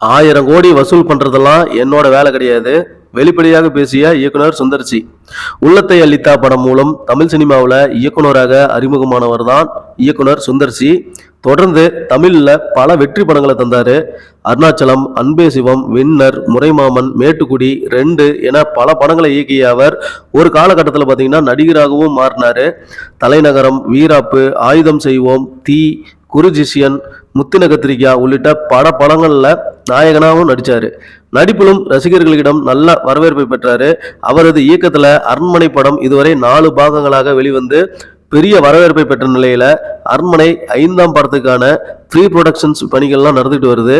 ஆயிரம் கோடி வசூல் பண்ணுறதெல்லாம் என்னோட வேலை கிடையாது. வெளிப்படையாக பேசிய இயக்குனர் சுந்தர்சி உள்ளத்தை அளித்தா படம் மூலம் தமிழ் சினிமாவில் இயக்குனராக அறிமுகமானவர் தான் இயக்குனர் சுந்தர்சி தொடர்ந்து தமிழில் பல வெற்றி படங்களை தந்தார். அருணாச்சலம் அன்பே சிவம் வின்னர் முறைமாமன் மேட்டுக்குடி ரெண்டு என பல படங்களை இயக்கிய அவர் ஒரு காலகட்டத்தில் பார்த்தீங்கன்னா நடிகராகவும் மாறினாரு. தலைநகரம் வீராப்பு ஆயுதம் செய்வோம் தீ குருஜிஷியன் முத்தின கத்திரிக்கா உள்ளிட்ட பல படங்களில் நாயகனாகவும் நடித்தார் நடிப்பிலும் ரசிகர்களிடம் நல்ல வரவேற்பை பெற்றாரு. அவரது இயக்கத்தில் அரண்மனை படம் இதுவரை நாலு பாகங்களாக வெளிவந்து பெரிய வரவேற்பை பெற்ற நிலையில் அரண்மனை ஐந்தாம் படத்துக்கான ப்ரீ ப்ரொடக்ஷன்ஸ் பணிகள்லாம் நடந்துட்டு வருது.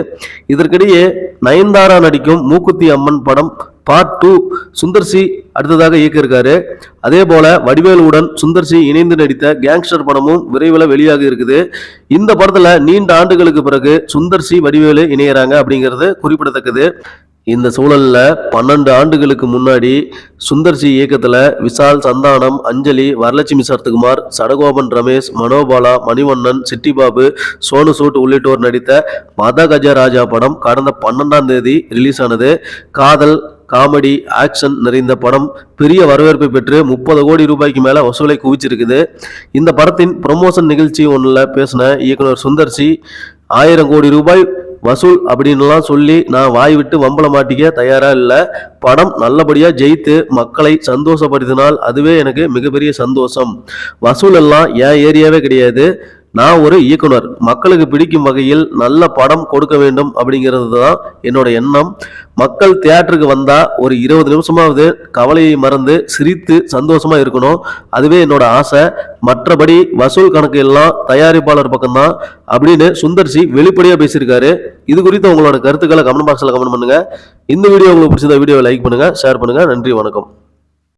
இதற்கிடையே நயன்தாரா நடிக்கும் மூக்குத்தி அம்மன் படம் பார்ட் டூ சுந்தர் சி அடுத்ததாக இயக்கியிருக்காரு. அதே போல வடிவேலுடன் சுந்தர்சி இணைந்து நடித்த கேங்ஸ்டர் படமும் விரைவில் வெளியாக இருக்குது. இந்த படத்தில் நீண்ட ஆண்டுகளுக்கு பிறகு சுந்தர்சி வடிவேலு இணையிறாங்க அப்படிங்கிறது குறிப்பிடத்தக்கது. இந்த சூழலில் பன்னெண்டு ஆண்டுகளுக்கு முன்னாடி சுந்தர்சி இயக்கத்தில் விசால் சந்தானம் அஞ்சலி வரலட்சுமி சரத்குமார் சடகோபன் ரமேஷ் மனோபாலா மணிவண்ணன் சிட்டிபாபு சோனு சூட் உள்ளிட்டோர் நடித்த மத கஜராஜா படம் கடந்த பன்னெண்டாம் தேதி ரிலீஸ் ஆனது. காதல் காமெடி ஆக்ஷன் நிறைந்த படம் பெரிய வரவேற்பை பெற்று முப்பது கோடி ரூபாய்க்கு மேலே வசூலை குவிச்சிருக்குது. இந்த படத்தின் ப்ரொமோஷன் நிகழ்ச்சி ஒன்றில் பேசின இயக்குனர் சுந்தர்சி ஆயிரம் கோடி ரூபாய் வசூல் அப்படின்லாம் சொல்லி நான் வாய் விட்டு வம்பள மாட்டிக்க தயாராக இல்லை. படம் நல்லபடியாக ஜெயித்து மக்களை சந்தோஷப்படுத்தினால் அதுவே எனக்கு மிகப்பெரிய சந்தோஷம். வசூல் எல்லாம் என் ஏரியாவே கிடையாது. நான் ஒரு இயக்குனர். மக்களுக்கு பிடிக்கும் வகையில் நல்ல படம் கொடுக்க வேண்டும் அப்படிங்கிறது தான் என்னோட எண்ணம். மக்கள் தியேட்டருக்கு வந்தால் ஒரு இருபது நிமிஷமாவது கவலையை மறந்து சிரித்து சந்தோஷமாக இருக்கணும். அதுவே என்னோட ஆசை. மற்றபடி வசூல் கணக்கு எல்லாம் தயாரிப்பாளர் பக்கம்தான் அப்படின்னு சுந்தர்சி வெளிப்படையாக பேசியிருக்காரு. இது குறித்து உங்களோட கருத்துக்களை கமெண்ட் பாக்ஸில் கமெண்ட் பண்ணுங்கள் இந்த வீடியோ உங்களுக்கு பிடிச்சிருந்த வீடியோவை லைக் பண்ணுங்கள் ஷேர் பண்ணுங்கள் நன்றி வணக்கம்.